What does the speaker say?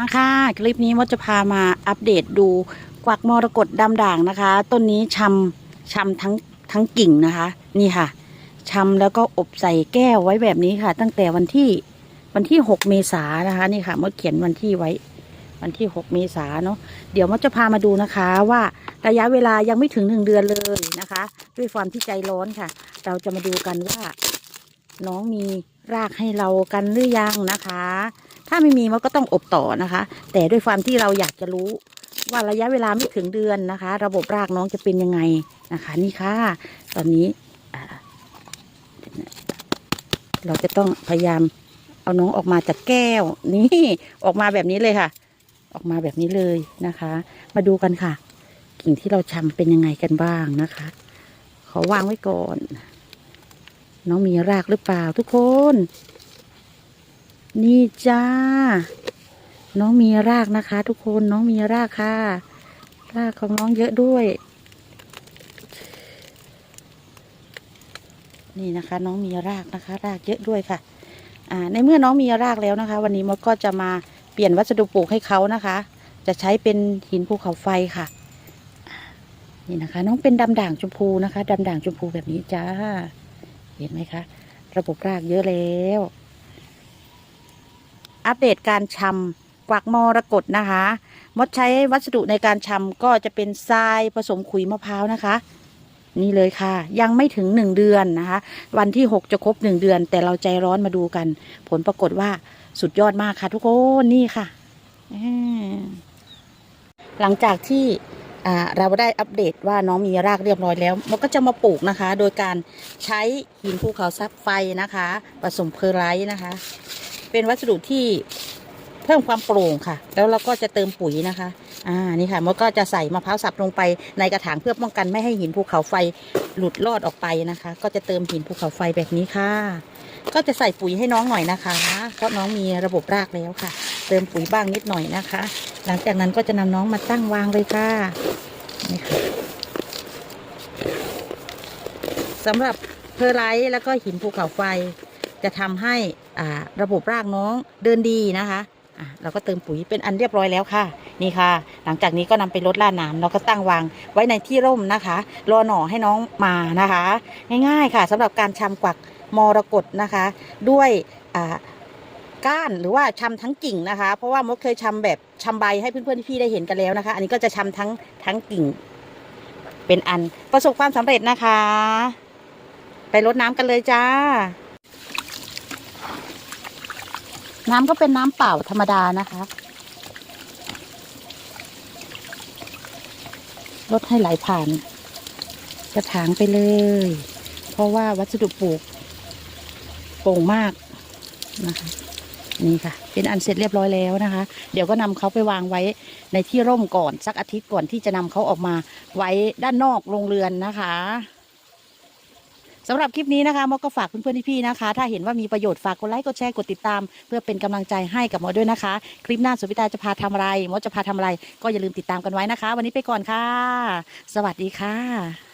มาค่ะคลิปนี้มดจะพามาอัปเดตดูกวักมรกตดำด่างนะคะ ต้นนี้ชำชำทั้งทั้งกิ่งนะคะ นี่ค่ะชำแล้วก็อบใส่แก้วไว้แบบนี้ค่ะ ตั้งแต่วันที่วันที่ 6 เมษายนนะคะ นี่ค่ะมดเขียนวันที่ไว้ วันที่ 6 เมษายนเนาะเดี๋ยวมดจะพามาดูนะคะว่าระยะเวลายังไม่ถึงหนึ่งเดือนเลยนะคะ ด้วยความที่ใจร้อนค่ะ เราจะมาดูกันว่า น้องมีรากให้เรากันหรือยังนะคะ ถ้าไม่มีมันก็ต้องอบต่อนะคะ แต่ด้วยความที่เราอยากจะรู้ว่าระยะเวลาไม่ถึงเดือนนะคะ ระบบรากน้องจะเป็นยังไงนะคะ นี่ค่ะ ตอนนี้เราจะต้องพยายามเอาน้องออกมาจากแก้ว นี่ออกมาแบบนี้เลยค่ะ ออกมาแบบนี้เลยนะคะ มาดูกันค่ะ กิ่งที่เราชำเป็นยังไงกันบ้างนะคะขอวางไว้ก่อน น้องมีรากหรือเปล่าทุกคน นี่จ้า น้องมีรากนะคะ ทุกคนน้องมีรากค่ะ รากของน้องเยอะด้วย นี่นะคะ น้องมีรากนะคะ รากเยอะด้วยค่ะอ่าในเมื่อน้องมีรากแล้วนะคะ วันนี้มดก็จะมาเปลี่ยนวัสดุปลูกให้เขานะคะ จะใช้เป็นหินภูเขาไฟค่ะนี่นะคะ น้องเป็นดำด่างชมพูนะคะดำด่างชมพูแบบนี้จ้า เห็นไหมคะ ระบบรากเยอะแล้ว อัปเดตการชำกวักมรกตนะคะ มดใช้วัสดุในการชำก็จะเป็นทรายผสมขุยมะพร้าวนะคะ นี่เลยค่ะ ยังไม่ถึงหนึ่งเดือนนะคะ วันที่หกจะครบหนึ่งเดือน แต่เราใจร้อนมาดูกัน ผลปรากฏว่าสุดยอดมากค่ะทุกคนนี่ค่ะหลังจากที่เราได้อัปเดตว่าน้องมีรากเรียบร้อยแล้ว มันก็จะมาปลูกนะคะ โดยการใช้หินภูเขาซับไฟนะคะ ผสมเพอร์ไลท์นะคะ เป็นวัสดุที่เพิ่มความโปร่งค่ะ แล้วเราก็จะเติมปุ๋ยนะคะ อ่านี่ค่ะมดก็จะใส่มะพร้าวสับลงไปในกระถางเพื่อป้องกันไม่ให้หินภูเขาไฟหลุดลอดออกไปนะคะ ก็จะเติมหินภูเขาไฟแบบนี้ค่ะ ก็จะใส่ปุ๋ยให้น้องหน่อยนะคะเพราะน้องมีระบบรากแล้วค่ะ เติมปุ๋ยบ้างนิดหน่อยนะคะ หลังจากนั้นก็จะนำน้องมาตั้งวางเลยค่ะนี่ค่ะสำหรับเพอร์ไลท์แล้วก็หินภูเขาไฟ จะทำให้ระบบรากน้องเดินดีนะคะเราก็เติมปุ๋ยเป็นอันเรียบร้อยแล้วค่ะ นี่ค่ะ หลังจากนี้ก็นำไปลดล่าน้ำแล้วก็ตั้งวางไว้ในที่ร่มนะคะ รอหน่อให้น้องมานะคะ ง่ายๆค่ะสำหรับการชำกวักมรกตนะคะ ด้วยก้านหรือว่าชำทั้งกิ่งนะคะ เพราะว่ามดเคยชำแบบชำใบให้เพื่อนๆพี่ๆได้เห็นกันแล้วนะคะ อันนี้ก็จะชำทั้งทั้งกิ่ง เป็นอันประสบความสำเร็จนะคะ ไปรดน้ำกันเลยจ้า น้ำก็เป็นน้ำเปล่าธรรมดานะคะลดให้ไหลผ่าน กระถางไปเลย เพราะว่าวัสดุปลูกโป่งมากนะคะ นี่ค่ะ เป็นอันเสร็จเรียบร้อยแล้วนะคะ เดี๋ยวก็นำเขาไปวางไว้ในที่ร่มก่อนสักอาทิตย์ก่อนที่จะนำเขาออกมาไว้ด้านนอกโรงเรือนนะคะ สำหรับคลิปนี้นะคะมอก็ฝากเพื่อนๆพี่ๆนะคะ ถ้าเห็นว่ามีประโยชน์ฝากกดไลค์กดแชร์กดติดตาม เพื่อเป็นกำลังใจให้กับมดด้วยนะคะ คลิปหน้าสุวิตาจะพาทำอะไรมอจะพาทำอะไร ก็อย่าลืมติดตามกันไว้นะคะ วันนี้ไปก่อนค่ะ สวัสดีค่ะ